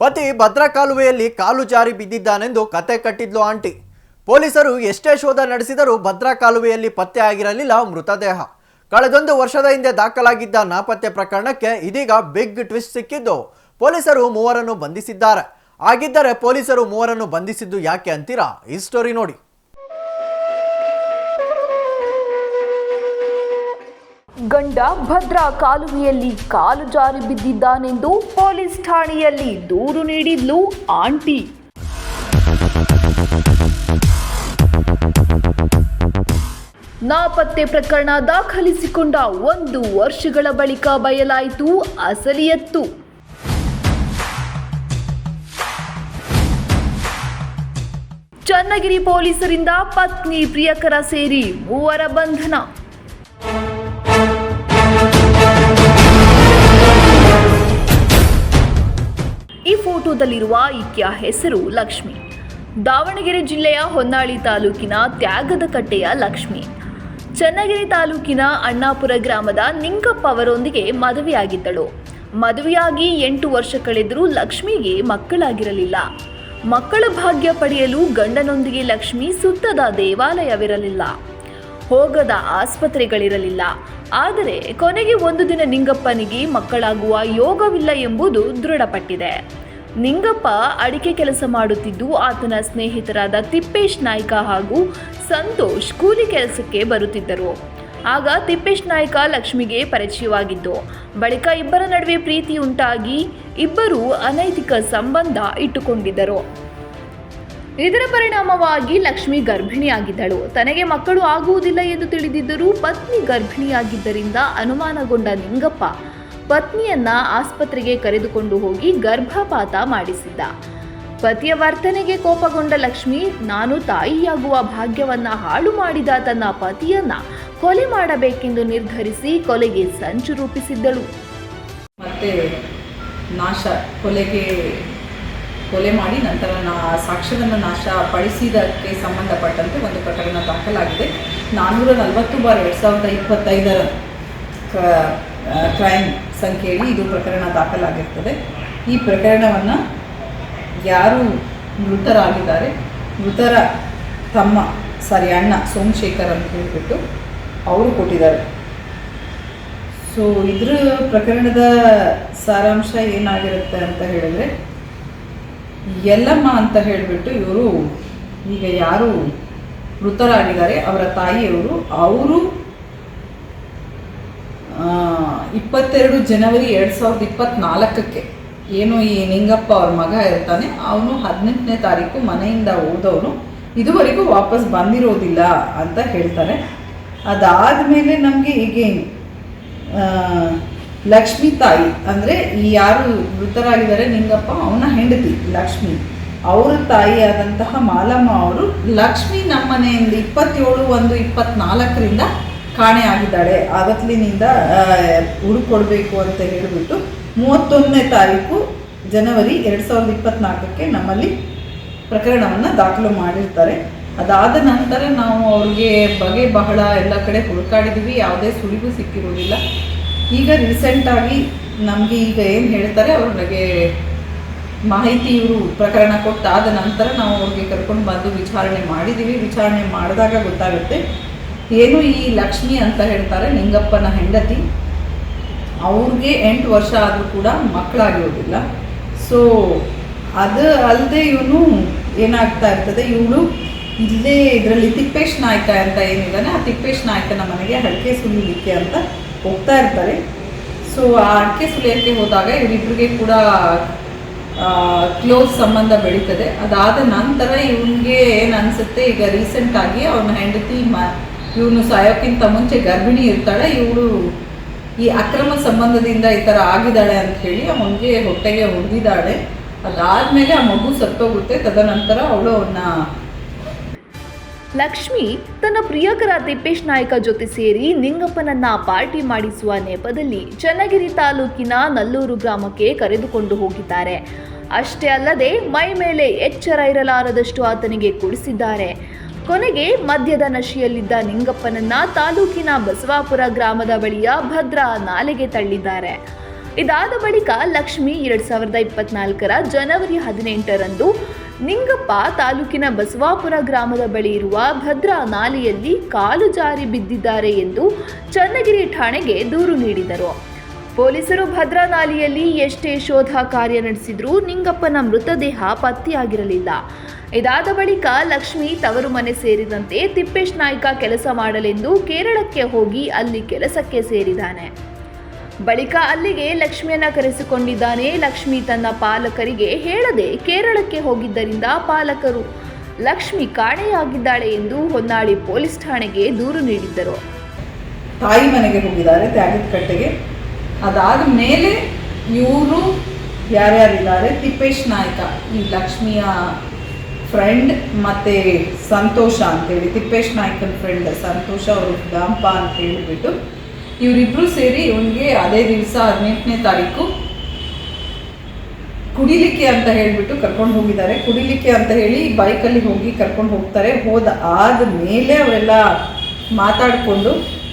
ಪತಿ ಭದ್ರಾ ಕಾಲುವೆಯಲ್ಲಿ ಕಾಲು ಜಾರಿ ಬಿದ್ದಿದ್ದಾನೆಂದು ಕತೆ ಕಟ್ಟಿದ್ಲು ಆಂಟಿ. ಪೊಲೀಸರು ಎಷ್ಟೇ ಶೋಧ ನಡೆಸಿದರೂ ಭದ್ರಾ ಕಾಲುವೆಯಲ್ಲಿ ಪತ್ತೆ ಆಗಿರಲಿಲ್ಲ ಮೃತದೇಹ. ಕಳೆದೊಂದು ವರ್ಷದ ಹಿಂದೆ ದಾಖಲಾಗಿದ್ದ ನಾಪತ್ತೆ ಪ್ರಕರಣಕ್ಕೆ ಇದೀಗ ಬಿಗ್ ಟ್ವಿಸ್ಟ್ ಸಿಕ್ಕಿದ್ದು, ಪೊಲೀಸರು ಮೂವರನ್ನು ಬಂಧಿಸಿದ್ದಾರೆ. ಆಗಿದ್ದರೆ ಪೊಲೀಸರು ಮೂವರನ್ನು ಬಂಧಿಸಿದ್ದು ಯಾಕೆ ಅಂತೀರಾ? ಈ ಸ್ಟೋರಿ ನೋಡಿ. ಗಂಡ ಭದ್ರಾ ಕಾಲುವೆಯಲ್ಲಿ ಕಾಲು ಜಾರಿ ಬಿದ್ದಿದ್ದಾನೆಂದು ಪೊಲೀಸ್ ಠಾಣೆಯಲ್ಲಿ ದೂರು ನೀಡಿದ್ಲು ಆಂಟಿ. ನಾಪತ್ತೆ ಪ್ರಕರಣ ದಾಖಲಿಸಿಕೊಂಡ ಒಂದು ವರ್ಷಗಳ ಬಳಿಕ ಬಯಲಾಯಿತು ಅಸಲಿಯತ್ತು. ಚನ್ನಗಿರಿ ಪೊಲೀಸರಿಂದ ಪತ್ನಿ ಪ್ರಿಯಕರ ಸೇರಿ ಮೂವರ ಬಂಧನ. ಫೋಟೋದಲ್ಲಿರುವ ಈಕೆಯ ಹೆಸರು ಲಕ್ಷ್ಮಿ. ದಾವಣಗೆರೆ ಜಿಲ್ಲೆಯ ಹೊನ್ನಾಳಿ ತಾಲೂಕಿನ ತ್ಯಾಗದ ಕಟ್ಟೆಯ ಲಕ್ಷ್ಮಿ. ಚನ್ನಗಿರಿ ತಾಲೂಕಿನ ಅಣ್ಣಾಪುರ ಗ್ರಾಮದ ನಿಂಗಪ್ಪ ಅವರೊಂದಿಗೆ ಮದುವೆಯಾಗಿದ್ದಳು. ಮದುವೆಯಾಗಿ ಎಂಟು ವರ್ಷ ಕಳೆದರೂ ಲಕ್ಷ್ಮಿಗೆ ಮಕ್ಕಳಾಗಿರಲಿಲ್ಲ. ಮಕ್ಕಳ ಭಾಗ್ಯ ಪಡೆಯಲು ಗಂಡನೊಂದಿಗೆ ಲಕ್ಷ್ಮಿ ಸುತ್ತದ ದೇವಾಲಯವಿರಲಿಲ್ಲ. ಹೋಗದ ಆಸ್ಪತ್ರೆಗಳಿರಲಿಲ್ಲ. ಆದರೆ ಕೊನೆಗೆ ಒಂದು ದಿನ ನಿಂಗಪ್ಪನಿಗೆ ಮಕ್ಕಳಾಗುವ ಯೋಗವಿಲ್ಲ ಎಂಬುದು ದೃಢಪಟ್ಟಿದೆ. ನಿಂಗಪ್ಪ ಅಡಿಕೆ ಕೆಲಸ ಮಾಡುತ್ತಿದ್ದು ಆತನ ಸ್ನೇಹಿತರಾದ ತಿಪ್ಪೇಶ್ ನಾಯ್ಕ ಹಾಗೂ ಸಂತೋಷ್ ಕೂಲಿ ಕೆಲಸಕ್ಕೆ ಬರುತ್ತಿದ್ದರು. ಆಗ ತಿಪ್ಪೇಶ್ ನಾಯ್ಕ ಲಕ್ಷ್ಮಿಗೆ ಪರಿಚಯವಾಗಿದ್ದು, ಬಳಿಕ ಇಬ್ಬರ ನಡುವೆ ಪ್ರೀತಿ ಉಂಟಾಗಿ ಇಬ್ಬರು ಅನೈತಿಕ ಸಂಬಂಧ ಇಟ್ಟುಕೊಂಡಿದ್ದರು. ಇದರ ಪರಿಣಾಮವಾಗಿ ಲಕ್ಷ್ಮಿ ಗರ್ಭಿಣಿಯಾಗಿದ್ದಳು. ತನಗೆ ಮಕ್ಕಳು ಆಗುವುದಿಲ್ಲ ಎಂದು ತಿಳಿದಿದ್ದರೂ ಪತ್ನಿ ಗರ್ಭಿಣಿಯಾಗಿದ್ದರಿಂದ ಅನುಮಾನಗೊಂಡ ನಿಂಗಪ್ಪ ಪತ್ನಿಯನ್ನ ಆಸ್ಪತ್ರೆಗೆ ಕರೆದುಕೊಂಡು ಹೋಗಿ ಗರ್ಭಪಾತ ಮಾಡಿಸಿದ್ದ. ಪತಿಯ ವರ್ತನೆಗೆ ಕೋಪಗೊಂಡ ಲಕ್ಷ್ಮಿ, ನಾನು ತಾಯಿಯಾಗುವ ಭಾಗ್ಯವನ್ನ ಹಾಳು ಮಾಡಿದ ತನ್ನ ಪತಿಯನ್ನ ಕೊಲೆ ಮಾಡಬೇಕೆಂದು ನಿರ್ಧರಿಸಿ ಕೊಲೆಗೆ ಸಂಚು ರೂಪಿಸಿದ್ದಳು. ಮತ್ತೆ ನಾಶ, ಕೊಲೆಗೆ ಕೊಲೆ ಮಾಡಿ ನಂತರ ನಾ ಸಾಕ್ಷ್ಯವನ್ನು ನಾಶ ಪಡಿಸಿದಕ್ಕೆ ಸಂಬಂಧಪಟ್ಟಂತೆ ಒಂದು ಪ್ರಕರಣ ದಾಖಲಾಗಿದೆ. ನಾನ್ನೂರ ನಲವತ್ತು ಬಾರ್ ಎರಡು ಸಾವಿರದ ಇಪ್ಪತ್ತೈದರ ಕ್ರೈಮ್. ಸಂಖ್ಯೆಯಲ್ಲಿ ಇದು ಪ್ರಕರಣ ದಾಖಲಾಗಿರ್ತದೆ. ಈ ಪ್ರಕರಣವನ್ನು ಯಾರು ಮೃತರಾಗಿದ್ದಾರೆ, ಮೃತರ ತಮ್ಮ ಸಾರಿ ಅಣ್ಣ ಸೋಮಶೇಖರ್ ಅಂತ ಹೇಳಿಬಿಟ್ಟು ಅವರು ಕೊಟ್ಟಿದ್ದಾರೆ. ಸೊ ಇದ್ರ ಪ್ರಕರಣದ ಸಾರಾಂಶ ಏನಾಗಿರುತ್ತೆ ಅಂತ ಹೇಳಿದ್ರೆ, ಯಲ್ಲಮ್ಮ ಅಂತ ಹೇಳಿಬಿಟ್ಟು ಇವರು ಈಗ ಯಾರು ಮೃತರಾಗಿದ್ದಾರೆ, ಅವರ ತಾಯಿಯವರು, ಅವರು ಇಪ್ಪತ್ತೆರಡು ಜನವರಿ ಎರಡು ಸಾವಿರದ ಇಪ್ಪತ್ತ್ನಾಲ್ಕಕ್ಕೆ ಏನು ಈ ನಿಂಗಪ್ಪ ಅವ್ರ ಮಗ ಇರ್ತಾನೆ, ಅವನು ಹದಿನೆಂಟನೇ ತಾರೀಕು ಮನೆಯಿಂದ ಹೋದವನು. ಇದುವರೆಗೂ ವಾಪಸ್ ಬಂದಿರೋದಿಲ್ಲ ಅಂತ ಹೇಳ್ತಾರೆ. ಅದಾದಮೇಲೆ ನಮಗೆ ಈಗೇನು? ಲಕ್ಷ್ಮೀ ತಾಯಿ ಅಂದರೆ ಈ ಯಾರು ಮೃತರಾಗಿದ್ದಾರೆ ನಿಂಗಪ್ಪ, ಅವನ ಹೆಂಡತಿ ಲಕ್ಷ್ಮಿ. ಅವರ ತಾಯಿಯಾದಂತಹ ಮಾಲಮ್ಮ ಅವರು ಲಕ್ಷ್ಮಿ ನಮ್ಮ ಮನೆಯಿಂದ ಇಪ್ಪತ್ತೇಳು ಒಂದು ಇಪ್ಪತ್ನಾಲ್ಕರಿಂದ ಕಾಣೆ ಆಗಿದ್ದಾಳೆ. ಆಗತ್ಲಿನಿಂದ ಹುಡುಕೊಡ್ಬೇಕು ಅಂತ ಹೇಳಿಬಿಟ್ಟು ಮೂವತ್ತೊಂದನೇ ತಾರೀಕು ಜನವರಿ ಎರಡು ಸಾವಿರದ ಇಪ್ಪತ್ನಾಲ್ಕಕ್ಕೆ ನಮ್ಮಲ್ಲಿ ಪ್ರಕರಣವನ್ನು ದಾಖಲು ಮಾಡಿರ್ತಾರೆ. ಅದಾದ ನಂತರ ನಾವು ಅವ್ರಿಗೆ ಬಗೆ ಬಹಳ ಎಲ್ಲ ಕಡೆ ಹುಡುಕಾಡಿದ್ದೀವಿ ಯಾವುದೇ ಸುಳಿವು ಸಿಕ್ಕಿರೋದಿಲ್ಲ. ಈಗ ರೀಸೆಂಟಾಗಿ ನಮಗೆ ಈಗ ಏನು ಹೇಳ್ತಾರೆ ಅವ್ರಿಗೆ ಮಾಹಿತಿ ಇವರು ಪ್ರಕರಣ ಕೊಟ್ಟಾದ ನಂತರ ನಾವು ಅವ್ರಿಗೆ ಕರ್ಕೊಂಡು ಬಂದು ವಿಚಾರಣೆ ಮಾಡಿದ್ದೀವಿ ವಿಚಾರಣೆ ಮಾಡಿದಾಗ ಗೊತ್ತಾಗುತ್ತೆ ಏನು ಈ ಲಕ್ಷ್ಮಿ ಅಂತ ಹೇಳ್ತಾರೆ ನಿಂಗಪ್ಪನ ಹೆಂಡತಿ. ಅವ್ರಿಗೆ ಎಂಟು ವರ್ಷ ಆದರೂ ಕೂಡ ಮಕ್ಕಳಾಗಿರೋದಿಲ್ಲ. ಸೊ ಅದು ಅಲ್ಲದೆ ಇವನು ಏನಾಗ್ತಾ ಇರ್ತದೆ, ಇವಳು ಇಲ್ಲೇ ಇದರಲ್ಲಿ ತಿಪ್ಪೇಶ್ ನಾಯ್ಕ ಅಂತ ಏನಿದ್ದಾನೆ, ಆ ತಿಪ್ಪೇಶ್ ನಾಯ್ಕನ ಮನೆಗೆ ಅಡಿಕೆ ಸುಲಿಲಿಕ್ಕೆ ಅಂತ ಹೋಗ್ತಾ ಇರ್ತಾರೆ. ಸೊ ಆ ಅಡಿಕೆ ಸುಲಿಯೋಕ್ಕೆ ಹೋದಾಗ ಇವರಿಬ್ಬರಿಗೆ ಕೂಡ ಕ್ಲೋಸ್ ಸಂಬಂಧ ಬೆಳೀತದೆ. ಅದಾದ ನಂತರ ಇವನಿಗೆ ಏನು ಅನಿಸುತ್ತೆ, ಈಗ ರೀಸೆಂಟಾಗಿ ಅವನ ಹೆಂಡತಿ ಮ ಇವನು ಸಾಯೋಕ್ಕಿಂತ ಮುಂಚೆ ಗರ್ಭಿಣಿ ಇರ್ತಾಳೆ, ಇವಳು ಈ ಅಕ್ರಮ ಸಂಬಂಧದಿಂದ ಈ ಥರ ಆಗಿದ್ದಾಳೆ ಅಂತ ಹೇಳಿ ಅವನಿಗೆ ಹೊಟ್ಟೆಗೆ ಹೊಡೆದಿದ್ದಾಳೆ. ಅದಾದಮೇಲೆ ಆ ಮಗು ಸತ್ತೋಗುತ್ತೆ, ತದನಂತರ ಅವಳು ಅವನ್ನ ಲಕ್ಷ್ಮಿ ತನ್ನ ಪ್ರಿಯಕರ ತಿಪ್ಪೇಶ್ ನಾಯ್ಕ ಜೊತೆ ಸೇರಿ ನಿಂಗಪ್ಪನನ್ನ ಪಾರ್ಟಿ ಮಾಡಿಸುವ ನೆಪದಲ್ಲಿ ಚನ್ನಗಿರಿ ತಾಲೂಕಿನ ನಲ್ಲೂರು ಗ್ರಾಮಕ್ಕೆ ಕರೆದುಕೊಂಡು ಹೋಗಿದ್ದಾರೆ. ಅಷ್ಟೇ ಅಲ್ಲದೆ ಮೈ ಮೇಲೆ ಎಚ್ಚರ ಇರಲಾರದಷ್ಟು ಆತನಿಗೆ ಕುಡಿಸಿದ್ದಾರೆ. ಕೊನೆಗೆ ಮದ್ಯದ ನಶೆಯಲ್ಲಿದ್ದ ನಿಂಗಪ್ಪನನ್ನ ತಾಲೂಕಿನ ಬಸವಾಪುರ ಗ್ರಾಮದ ಬಳಿಯ ಭದ್ರಾ ನಾಲೆಗೆ ತಳ್ಳಿದ್ದಾರೆ. ಇದಾದ ಬಳಿಕ ಲಕ್ಷ್ಮಿ ಎರಡ್ ಸಾವಿರದ ಇಪ್ಪತ್ನಾಲ್ಕರ ಜನವರಿ ಹದಿನೆಂಟರಂದು ನಿಂಗಪ್ಪ ತಾಲೂಕಿನ ಬಸವಾಪುರ ಗ್ರಾಮದ ಬಳಿ ಇರುವ ಭದ್ರಾ ನಾಲೆಯಲ್ಲಿ ಕಾಲು ಜಾರಿ ಬಿದ್ದಿದ್ದಾರೆ ಎಂದು ಚನ್ನಗಿರಿ ಠಾಣೆಗೆ ದೂರು ನೀಡಿದರು. ಪೊಲೀಸರು ಭದ್ರಾ ನಾಲೆಯಲ್ಲಿ ಎಷ್ಟೇ ಶೋಧ ಕಾರ್ಯ ನಡೆಸಿದ್ರೂ ನಿಂಗಪ್ಪನ ಮೃತದೇಹ ಪತ್ತೆಯಾಗಿರಲಿಲ್ಲ. ಇದಾದ ಬಳಿಕ ಲಕ್ಷ್ಮಿ ತವರು ಮನೆ ಸೇರಿದಂತೆ ತಿಪ್ಪೇಶ್ ನಾಯ್ಕ ಕೆಲಸ ಮಾಡಲೆಂದು ಕೇರಳಕ್ಕೆ ಹೋಗಿ ಅಲ್ಲಿ ಕೆಲಸಕ್ಕೆ ಸೇರಿದ್ದಾನೆ. ಬಳಿಕ ಅಲ್ಲಿಗೆ ಲಕ್ಷ್ಮಿಯನ್ನ ಕರೆಸಿಕೊಂಡಿದ್ದಾನೆ. ಲಕ್ಷ್ಮಿ ತನ್ನ ಪಾಲಕರಿಗೆ ಹೇಳದೆ ಕೇರಳಕ್ಕೆ ಹೋಗಿದ್ದರಿಂದ ಪಾಲಕರು, ಲಕ್ಷ್ಮಿ ಕಾಣೆಯಾಗಿದ್ದಾಳೆ ಎಂದು ಹೊನ್ನಾಳಿ ಪೊಲೀಸ್ ಠಾಣೆಗೆ ದೂರು ನೀಡಿದ್ದರು. ತಾಯಿ ಮನೆಗೆ ಹೋಗಿದ್ದಾರೆ. ತ್ಯಾಗದ ಕಟ್ಟೆಗೆ ಅದಾದ ಮೇಲೆ ಇವರು ಯಾರ್ಯಾರಿದ್ದಾರೆ? ತಿಪ್ಪೇಶ್ ನಾಯ್ಕ. ಈ ಲಕ್ಷ್ಮಿಯ ಫ್ರೆಂಡ್ ಮತ್ತು ಸಂತೋಷ ಅಂತೇಳಿ, ತಿಪ್ಪೇಶ್ ನಾಯ್ಕನ ಫ್ರೆಂಡ್ ಸಂತೋಷ ಅವರು ದಾಂಪ ಅಂತ ಹೇಳಿಬಿಟ್ಟು ಇವರಿಬ್ಬರು ಸೇರಿ ಇವನಿಗೆ ಅದೇ ದಿವಸ ಹದಿನೆಂಟನೇ ತಾರೀಕು ಕುಡಿಲಿಕ್ಕೆ ಅಂತ ಹೇಳಿಬಿಟ್ಟು ಕರ್ಕೊಂಡು ಹೋಗಿದ್ದಾರೆ. ಕುಡಿಲಿಕ್ಕೆ ಅಂತ ಹೇಳಿ ಬೈಕಲ್ಲಿ ಹೋಗಿ ಕರ್ಕೊಂಡು ಹೋಗ್ತಾರೆ. ಹೋದ ಆದ ಮೇಲೆ ಅವರೆಲ್ಲ ಮಾತಾಡಿಕೊಂಡು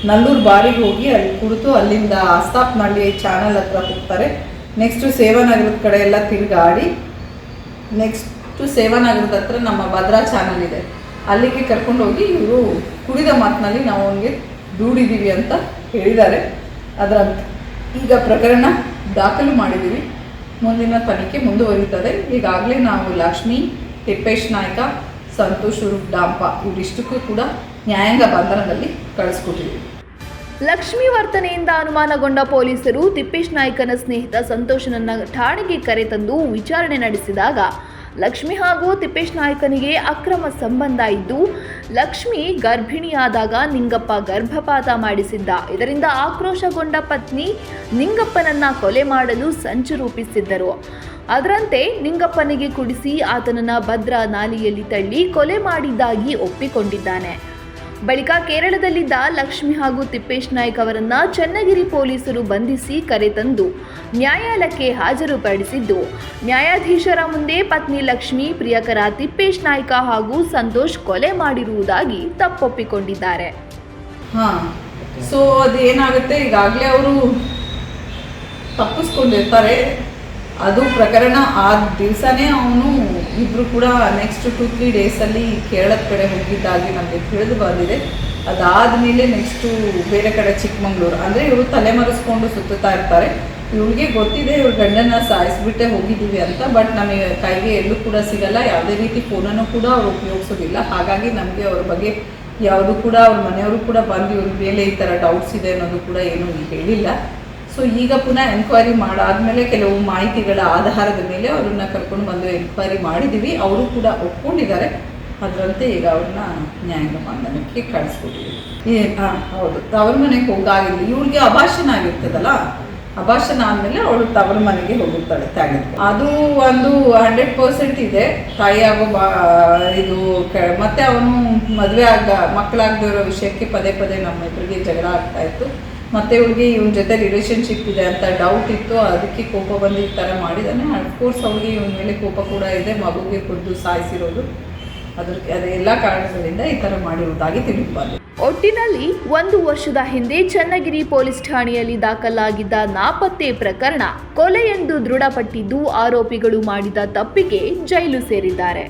ನಲ್ಲೂರು ಬಾರಿಗೆ ಹೋಗಿ ಅಲ್ಲಿ ಕುಳಿತು ಅಲ್ಲಿಂದ ಆಸ್ತಾಪ್ನಹಳ್ಳಿ ಚಾನಲ್ ಹತ್ರ ಹೋಗ್ತಾರೆ. ನೆಕ್ಸ್ಟು ಸೇವಾನಗರದ ಕಡೆ ಎಲ್ಲ ತಿರುಗಾಡಿ ನೆಕ್ಸ್ಟು ಸೇವಾನಗರದ ಹತ್ರ ನಮ್ಮ ಭದ್ರಾ ಚಾನಲ್ ಇದೆ. ಅಲ್ಲಿಗೆ ಕರ್ಕೊಂಡು ಹೋಗಿ ಇವರು ಕುಡಿದ ಮಾತಿನಲ್ಲಿ ನಾವು ಅವನಿಗೆ ದೂಡಿದ್ದೀವಿ ಅಂತ ಹೇಳಿದ್ದಾರೆ. ಅದರ ಈಗ ಪ್ರಕರಣ ದಾಖಲು ಮಾಡಿದ್ದೀವಿ ಮುಂದಿನ ತನಿಖೆ ಮುಂದುವರಿಯುತ್ತದೆ. ಈಗಾಗಲೇ ನಾವು ಲಕ್ಷ್ಮಿ, ತಿಪ್ಪೇಶ್ ನಾಯ್ಕ, ಸಂತೋಷ್ ರೂಪ್ ಡಾಂಪ, ಇವರಿಷ್ಟಕ್ಕೂ ಕೂಡ ನ್ಯಾಯಾಂಗ ಬಂಧನದಲ್ಲಿ ಕಳಿಸ್ಕೊಟ್ಟಿದ್ದೀವಿ ಲಕ್ಷ್ಮಿ ವರ್ತನೆಯಿಂದ ಅನುಮಾನಗೊಂಡ ಪೊಲೀಸರು ತಿಪ್ಪೇಶ್ ನಾಯ್ಕನ ಸ್ನೇಹಿತ ಸಂತೋಷನನ್ನ ಠಾಣೆಗೆ ಕರೆತಂದು ವಿಚಾರಣೆ ನಡೆಸಿದಾಗ ಲಕ್ಷ್ಮಿ ಹಾಗೂ ತಿಪ್ಪೇಶ್ ನಾಯ್ಕನಿಗೆ ಅಕ್ರಮ ಸಂಬಂಧ ಇದ್ದು, ಲಕ್ಷ್ಮಿ ಗರ್ಭಿಣಿಯಾದಾಗ ನಿಂಗಪ್ಪ ಗರ್ಭಪಾತ ಮಾಡಿಸಿದ್ದ. ಇದರಿಂದ ಆಕ್ರೋಶಗೊಂಡ ಪತ್ನಿ ನಿಂಗಪ್ಪನನ್ನ ಕೊಲೆ ಮಾಡಲು ಸಂಚು ರೂಪಿಸಿದ್ದರು. ಅದರಂತೆ ನಿಂಗಪ್ಪನಿಗೆ ಕುಡಿಸಿ ಆತನನ್ನ ಭದ್ರ ನಾಲಿಯಲ್ಲಿ ತಳ್ಳಿ ಕೊಲೆ ಮಾಡಿದ್ದಾಗಿ ಒಪ್ಪಿಕೊಂಡಿದ್ದಾನೆ. ಬಳಿಕ ಕೇರಳದಲ್ಲಿದ್ದ ಲಕ್ಷ್ಮಿ ಹಾಗೂ ತಿಪ್ಪೇಶ್ ನಾಯ್ಕ್ ಅವರನ್ನ ಚನ್ನಗಿರಿ ಪೊಲೀಸರು ಬಂಧಿಸಿ ಕರೆತಂದು ನ್ಯಾಯಾಲಯಕ್ಕೆ ಹಾಜರುಪಡಿಸಿದ್ದು. ನ್ಯಾಯಾಧೀಶರ ಮುಂದೆ ಪತ್ನಿ ಲಕ್ಷ್ಮಿ, ಪ್ರಿಯಕರ ತಿಪ್ಪೇಶ್ ನಾಯ್ಕ ಹಾಗೂ ಸಂತೋಷ್ ಕೊಲೆ ಮಾಡಿರುವುದಾಗಿ ತಪ್ಪೊಪ್ಪಿಕೊಂಡಿದ್ದಾರೆ. ಹಾಂ ಸೊ ಅದೇನಾಗುತ್ತೆ? ಈಗಾಗಲೇ ಅವರು ತಪ್ಪಿಸ್ಕೊಂಡಿರ್ತಾರೆ. ಅದು ಪ್ರಕರಣ ಆ ದಿವಸನೇ ಅವನು ಇಬ್ಬರು ಕೂಡ ನೆಕ್ಸ್ಟ್ ಟು ತ್ರೀ ಡೇಸಲ್ಲಿ ಕೇರಳದ ಕಡೆ ಹೋಗಿದ್ದಾಗಿ ನಮಗೆ ತಿಳಿದು ಬಂದಿದೆ. ಅದಾದಮೇಲೆ ನೆಕ್ಸ್ಟು ಬೇರೆ ಕಡೆ ಚಿಕ್ಕಮಂಗ್ಳೂರು. ಅಂದರೆ ಇವರು ತಲೆಮರೆಸ್ಕೊಂಡು ಸುತ್ತುತ್ತಾ ಇರ್ತಾರೆ. ಇವ್ರಿಗೆ ಗೊತ್ತಿದೆ ಇವ್ರ ಗಂಡನ ಸಾಯಿಸ್ಬಿಟ್ಟೆ ಹೋಗಿದ್ದೀವಿ ಅಂತ ಬಟ್ ನಮಗೆ ಕೈಗೆ ಎಲ್ಲೂ ಕೂಡ ಸಿಗಲ್ಲ. ಯಾವುದೇ ರೀತಿ ಫೋನನ್ನು ಕೂಡ ಅವ್ರು ಉಪಯೋಗಿಸೋದಿಲ್ಲ. ಹಾಗಾಗಿ ನಮಗೆ ಅವ್ರ ಬಗ್ಗೆ ಯಾವುದು ಕೂಡ ಅವ್ರ ಮನೆಯವರು ಕೂಡ ಬಂದು ಇವ್ರ ಮೇಲೆ ಈ ಥರ ಡೌಟ್ಸ್ ಇದೆ ಅನ್ನೋದು ಕೂಡ ಏನು ಹೇಳಿಲ್ಲ. ಸೊ ಈಗ ಪುನಃ ಎನ್ಕ್ವೈರಿ ಮಾಡಾದ್ಮೇಲೆ ಕೆಲವು ಮಾಹಿತಿಗಳ ಆಧಾರದ ಮೇಲೆ ಅವ್ರನ್ನ ಕರ್ಕೊಂಡು ಬಂದು ಎನ್ಕ್ವೈರಿ ಮಾಡಿದ್ದೀವಿ ಅವರು ಕೂಡ ಒಪ್ಕೊಂಡಿದ್ದಾರೆ. ಅದರಂತೆ ಈಗ ಅವ್ರನ್ನ ನ್ಯಾಯಾಂಗ ಬಂಧನಕ್ಕೆ ಕಳಿಸ್ಕೊಟ್ಟಿದ್ದೀವಿ ಹಾಂ ಹೌದು. ತವರ ಮನೆಗೆ ಹೋಗಾಗಿಲ್ಲ ಇವ್ರಿಗೆ ಅಭಾಷಣ ಆಗಿರ್ತದಲ್ಲ? ಅಭಾಷಣ ಆದಮೇಲೆ ಅವಳು ತವರ ಮನೆಗೆ ಹೋಗುತ್ತಾಳೆ ತಾಯಿ ಅದು ಒಂದು ಹಂಡ್ರೆಡ್ ಪರ್ಸೆಂಟ್ ಇದೆ. ತಾಯಿ ಆಗೋ ಇದು ಮತ್ತೆ ಅವನು ಮದುವೆ ಆಗ, ಮಕ್ಕಳಾಗದೇ ಇರೋ ವಿಷಯಕ್ಕೆ ಪದೇ ಪದೇ ನಮ್ಮ ಇಬ್ಬರಿಗೆ ಜಗಳ ಆಗ್ತಾ ಇತ್ತು. ಮತ್ತೆ ಇವಳಿಗೆ ಇವನ ಜೊತೆ ರಿಲೇಶನ್ಶಿಪ್ ಇದೆ ಅಂತ ಡೌಟ್ ಇತ್ತು, ಅದಕ್ಕೆ ಕೋಪ ಬಂದು ಈ ಥರ ಮಾಡಿದ್ದಾನೆ ಅಫ್ಕೋರ್ಸ್ ಅವಳಿಗೆ ಇವನ ಮೇಲೆ ಕೋಪ ಕೂಡ ಇದೆ ಮಗುಗೆ ಕುದ್ದು ಸಾಯಿಸಿರೋದು. ಅದಕ್ಕೆ ಅದೆಲ್ಲ ಕಾರಣಗಳಿಂದ ಈ ಥರ ಮಾಡಿರೋದಾಗಿ ತಿಳಿಬಾರ್ದು ಒಟ್ಟಿನಲ್ಲಿ ಒಂದು ವರ್ಷದ ಹಿಂದೆ ಚನ್ನಗಿರಿ ಪೊಲೀಸ್ ಠಾಣೆಯಲ್ಲಿ ದಾಖಲಾಗಿದ್ದ ನಾಪತ್ತೆ ಪ್ರಕರಣ ಕೊಲೆ ಎಂದು ದೃಢಪಟ್ಟಿದ್ದು ಆರೋಪಿಗಳು ಮಾಡಿದ ತಪ್ಪಿಗೆ ಜೈಲು ಸೇರಿದ್ದಾರೆ.